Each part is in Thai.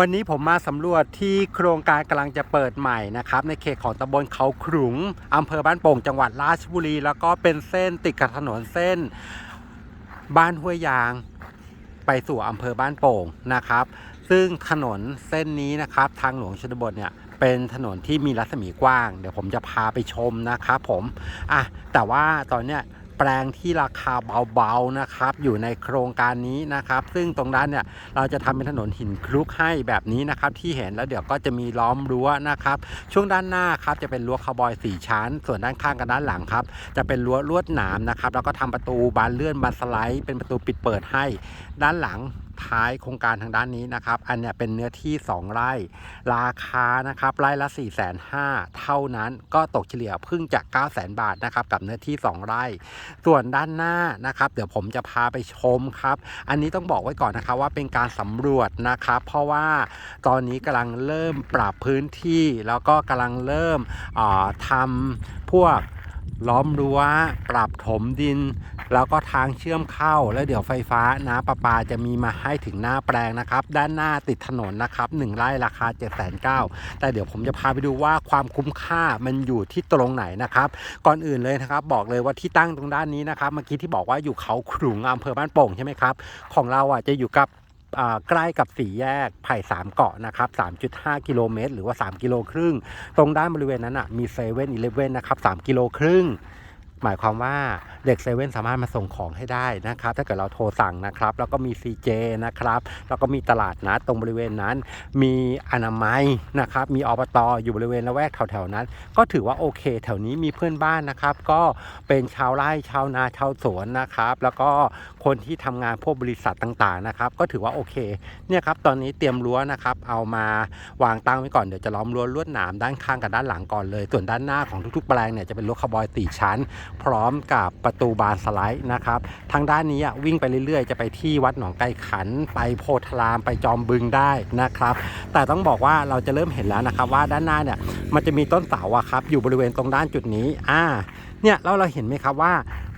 วันนี้ผมมาสำรวจที่โครงการกำลังจะเปิดใหม่นะครับ ในเขตของตำบลเขาขลุงอำเภอบ้านโป่งจังหวัดราชบุรี แล้วก็เป็นเส้นติดกับถนนเส้น บ้านห้วยยาง ไปสู่อำเภอบ้านโป่งนะครับ ซึ่งถนนเส้นนี้นะครับ ทางหลวงชนบทเนี่ยเป็นถนนที่มีรัศมีกว้าง เดี๋ยวผมจะพาไปชมนะครับผมอะแต่ว่าตอนเนี้ย แปลงที่ราคาเบาๆนะครับ อยู่ในโครงการนี้นะครับ ซึ่งตรงด้านเนี่ยเราจะทำเป็นถนนหินคลุกให้แบบนี้นะครับ ที่เห็นแล้วเดี๋ยวก็จะมีล้อมรั้วนะครับ ช่วงด้านหน้าครับจะเป็นรั้วคาวบอยสี่ชั้น ส่วนด้านข้างกับด้านหลังครับ จะเป็นรั้วลวดหนามนะครับ แล้วก็ทำประตูบานเลื่อนบานสไลด์เป็นประตูปิดเปิดให้ด้านหลัง ท้ายโครงการทางด้านนี้นะครับ อันเนี้ยเป็นเนื้อที่ 2 ไร่ ราคานะครับไร่ละ 4 5 0 0 0เท่านั้นก็ตกเฉลี่ยเพึ่งจาก 9 0 0 0 0 บาทนะครับกับเนื้อที่ 2 ไร่ ส่วนด้านหน้านะครับ เดี๋ยวผมจะพาไปชมครับ อันนี้ต้องบอกไว้ก่อนนะครับว่าเป็นการสำรวจนะครับ เพราะว่าตอนนี้กำลังเริ่มปรับพื้นที่ แล้วก็กำลังเริ่มทำพวก ล้อมรั้วปรับถมดิน แล้วก็ทางเชื่อมเข้า แล้วเดี๋ยวไฟฟ้าน้ำประปาจะมีมาให้ถึงหน้าแปลงนะครับ ด้านหน้าติดถนนนะครับ1ไร่ราคา 7 9 0 0 0แต่เดี๋ยวผมจะพาไปดูว่าความคุ้มค่ามันอยู่ที่ตรงไหนนะครับ ก่อนอื่นเลยนะครับ บอกเลยว่าที่ตั้งตรงด้านนี้นะครับ เมื่อกี้ที่บอกว่าอยู่เขาขลุงอำเภอบ้านโป่งใช่ไหมครับ ของเราอะจะอยู่กับ ใกล้กับสี่แยกไผ่สามเกาะนะครับ 3.5 กิโลเมตร หรือว่า 3 กิโลครึ่ง ตรงด้านบริเวณนั้นอะมีเซเว่นอีเลฟเว่นนะครับ 3 กิโลครึ่ง หมายความว่าเด็กเซเว่นสามารถมาส่งของให้ได้นะครับ ถ้าเกิดเราโทรสั่งนะครับ แล้วก็มี CJ นะครับ แล้วก็มีตลาดนัดตรงบริเวณนั้น มีอนามัยนะครับ มีอบตอยู่บริเวณละแวกแถวๆนั้น ก็ถือว่าโอเค แถวนี้มีเพื่อนบ้านนะครับ ก็เป็นชาวไร่ชาวนาชาวสวนนะครับ แล้วก็คนที่ทำงานพวกบริษัทต่างๆนะครับ ก็ถือว่าโอเคเนี่ยครับตอนนี้เตรียมรั้วนะครับ เอามาวางตั้งไว้ก่อนเดี๋ยวจะล้อมรั้วลวดหนามด้านข้างกับด้านหลังก่อนเลย ส่วนด้านหน้าของทุกๆแปลงเนี่ยจะเป็นรั้วคาร์บอยตีชั้นพร้อมกับประตูบานสไลด์นะครับ ทางด้านนี้วิ่งไปเรื่อยๆ จะไปที่วัดหนองไก่ขัน ไปโพธารามไปจอมบึงได้นะครับ แต่ต้องบอกว่าเราจะเริ่มเห็นแล้วนะครับว่าด้านหน้าเนี่ยมันจะมีต้นเสาอะครับอยู่บริเวณตรงด้านจุดนี้อ่าเนี่ยแล้วเราเห็นไหมครับว่า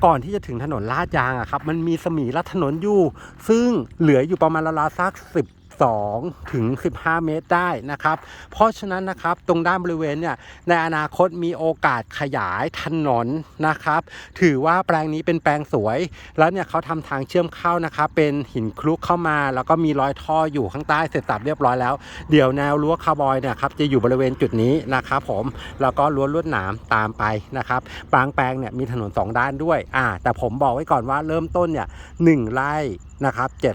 ก่อนที่จะถึงถนนลาดยางอะครับมันมีสมีลัดถนนอยู่ ซึ่งเหลืออยู่ประมาณราวๆสัก10 2 ถึง 15 เมตรได้นะครับ เพราะฉะนั้นนะครับตรงด้านบริเวณเนี่ยในอนาคตมีโอกาสขยายถนนนะครับ ถือว่าแปลงนี้เป็นแปลงสวย แล้วเนี่ยเขาทำทางเชื่อมเข้านะครับเป็นหินคลุกเข้ามา แล้วก็มีรอยท่ออยู่ข้างใต้เสร็จสับเรียบร้อยแล้ว เดี๋ยวแนวรั้วคาร์บอยเนี่ยครับจะอยู่บริเวณจุดนี้นะครับผมแล้วก็รั้วลวดหนามตามไปนะครับบางแปลงเนี่ยมีถนนสองด้านด้วยอ่าแต่ผมบอกไว้ก่อนว่าเริ่มต้นเนี่ยหนึ่งไร่ นะครับ7 9 0 0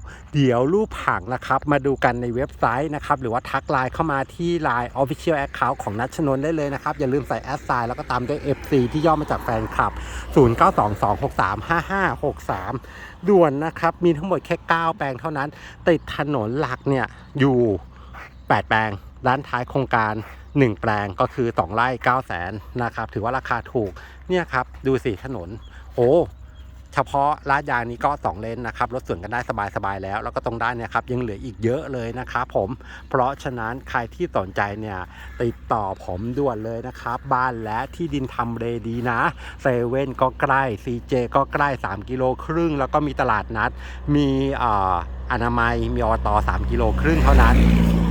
0เดี๋ยวรูปผังนะครับมาดูกันในเว็บไซต์นะครับหรือว่าทักไลน์เข้ามาที่ Line Official Account ของนัชนน์ได้เลยนะครับ อย่าลืมใส่แอดไซน์แล้วก็ตามด้วย FC ที่ย่อมาจากแฟนคลับ 0922635563 ด่วนนะครับ มีทั้งหมดแค่ 9 แปลงเท่านั้น ติดถนนหลักเนี่ยอยู่ 8 แปลงด้านท้ายโครงการ 1 แปลงก็คือ 2 ไร่9 0 0 0 0นนะครับ ถือว่าราคาถูกเนี่ยครับ ดูสิถนน โอ้ เฉพาะลาดยางนี้ก็ 2 เลนนะครับรถสวนกันได้สบายๆแล้ว แล้วก็ตรงด้านเนี่ยครับยังเหลืออีกเยอะเลยนะครับผมเพราะฉะนั้นใครที่สนใจเนี่ยติดต่อผมด่วนเลยนะครับ บ้านและที่ดินทำเลดีนะเซเว่นก็ใกล้ CJ ก็ใกล้ 3 กิโลครึ่ง แล้วก็มีตลาดนัด มีอออนามัยมีอต3กิโลครึ่งเท่านั้น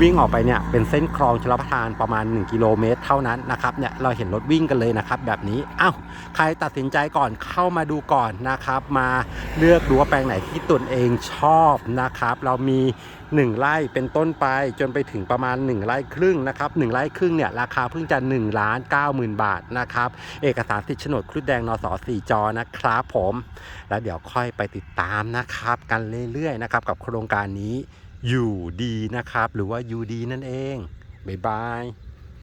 วิ่งออกไปเนี่ยเป็นเส้นคลองชลประทานประมาณ 1 กิโลเมตร เท่านั้นนะครับเนี่ยเราเห็นรถวิ่งกันเลยนะครับแบบนี้อ้าวใครตัดสินใจก่อนเข้ามาดูก่อนนะครับ มาเลือกดูว่าแปลงไหนที่ตนเองชอบนะครับ เรามี 1 ไร่เป็นต้นไปจนไปถึงประมาณ 1 ไร่ครึ่งนะครับ1ไร่ครึ่งเนี่ยราคาเพิ่งจะ1ล้าน9หมื่นบาทนะครับเอกสารสิทธิ์โฉนดครุฑแดงนส4จอนะครับผม แล้วเดี๋ยวค่อยไปติดตามนะครับ กันเรื่อยๆนะครับกับโครงการนี้ อยู่ดีนะครับ หรือว่าอยู่ดีนั่นเอง บ๊ายบาย